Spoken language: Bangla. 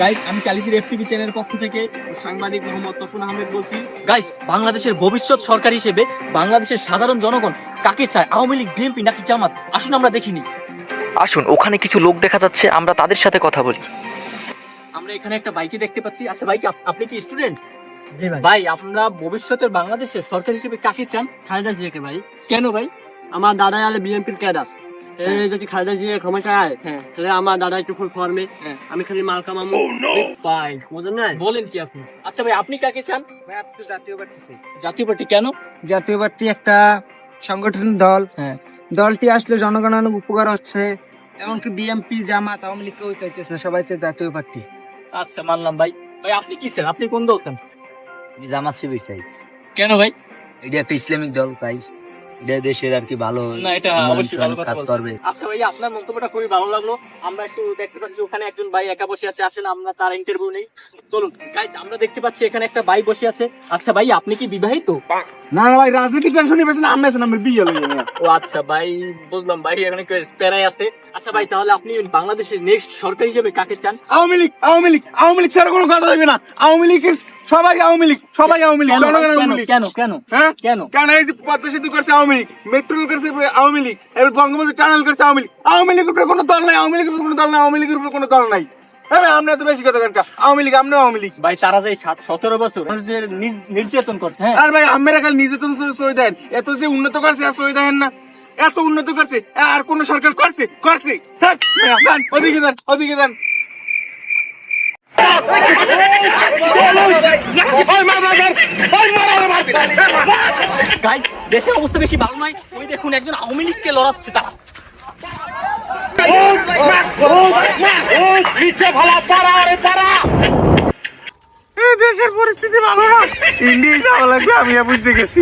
গাইস আমি কালিজির এফটিভি চ্যানেলের পক্ষ থেকে। সাংবাদিক মোহাম্মদ তফুন আহমেদ বলছি। গাইস বাংলাদেশের ভবিষ্যৎ সরকার হিসেবে বাংলাদেশের সাধারণ জনগণ কাকে চায়? আওয়ামী লীগ বিএনপি নাকি জামাত? আসুন আমরা দেখিনি আসুন ওখানে কিছু লোক দেখা যাচ্ছে আমরা তাদের সাথে কথা বলি। আমরা এখানে একটা বাইকে দেখতে পাচ্ছি। আচ্ছা ভাই আপনি কি স্টুডেন্ট ভাই। আপনারা ভবিষ্যতের বাংলাদেশের সরকার হিসেবে কাকে চান খালেদা জিয়াকে ভাই। কেন ভাই? আমার দাদা আলে বিএনপির ক্যাডার। এই যদি খালেদা জিয়া ক্ষমতায় আয় হ্যাঁ। তাহলে আমার দাদা একটু ফুল ফর্মে হ্যাঁ। আমি খালি মাল কামামু ভাই বুঝলেন না? বলেন কি আপনি? আচ্ছা ভাই আপনি কাকে চান? ভাই আপনি জাতীয় পার্টি চাই। জাতীয় পার্টি কেন? জাতীয় পার্টি একটা সংগঠন দল। হ্যাঁ। দলটি আসলে জনগণের অনেক উপকার হচ্ছে এমনকি বিএমপি জামাত আওয়ামী লীগকেও চাইতেছে না সবাই চাই জাতীয় পার্টি। আচ্ছা মানলাম ভাই। ভাই আপনি কি চান? আপনি কোন দল চান? জামাত শিবির চাই। কেন ভাই? এটা একটা ইসলামিক দল তাই এটা দেশের আর কি ভালো না এটা অবশ্যই ভালো কাজ করবে। আচ্ছা ভাই আপনার মন্তব্যটা খুবই ভালো লাগল। আমরা একটু দেখতে পাচ্ছি ওখানে একজন ভাই একা বসে আছে আসেন আমরা তার ইন্টারভিউ নেই। চলুন গাইজ আমরা দেখতে পাচ্ছি এখানে একটা ভাই বসে আছে। আচ্ছা ভাই আপনি কি বিবাহিত? না না ভাই রাজনৈতিক টেনশনই পেয়েছে না আমি আছেন আমার বিয়ে হলো ও আচ্ছা ভাই বুঝলাম ভাই এখানে প্যারাই আছে। আচ্ছা ভাই তাহলে আপনি বাংলাদেশের নেক্সট সরকার হিসেবে কাকে চান? আওয়ামী লীগ আওয়ামী লীগ আওয়ামী লীগ ছাড়া কোনো কথা দেবে না। আওয়ামী লীগের সবাই আওয়ামী লীগ সবাই আওয়ামী লীগ কেন? জনগণ আওয়ামী লীগ। কেন? কেন? হ্যাঁ? কেন? কেন? এই পদ্মা সেতু করছে আওয়ামী লীগ মেট্রো রেল করছে আওয়ামী লীগ এবার বঙ্গবন্ধু টানেল করছে আওয়ামী লীগ। আওয়ামী লীগের উপরে কোনো দল নাই আওয়ামী লীগের উপরে কোনো দল নাই আওয়ামী লীগের উপরে কোনো দল নাই। হ্যাঁ আমরা এত বেশি কথা কেন আওয়ামী লীগ আমরা আওয়ামী লীগ। ভাই তারা যে সতেরো বছর নির্যাতন করছে হ্যাঁ? আর ভাই আমেরা কাল নির্যাতন সই দেন। এত যে উন্নত করছে আর সই দেন না। এত উন্নত করছে আর কোন সরকার করছে? করছে। ওদিকে যান ওদিকে গাইস দেশের অবস্থা বেশি ভালো নয় ওই দেখুন একজন আওয়ামী লীগকে লড়াচ্ছে তারা দেশের পরিস্থিতি ভালো না ইন্ডিয়া লাগবে আমি বুঝতে গেছি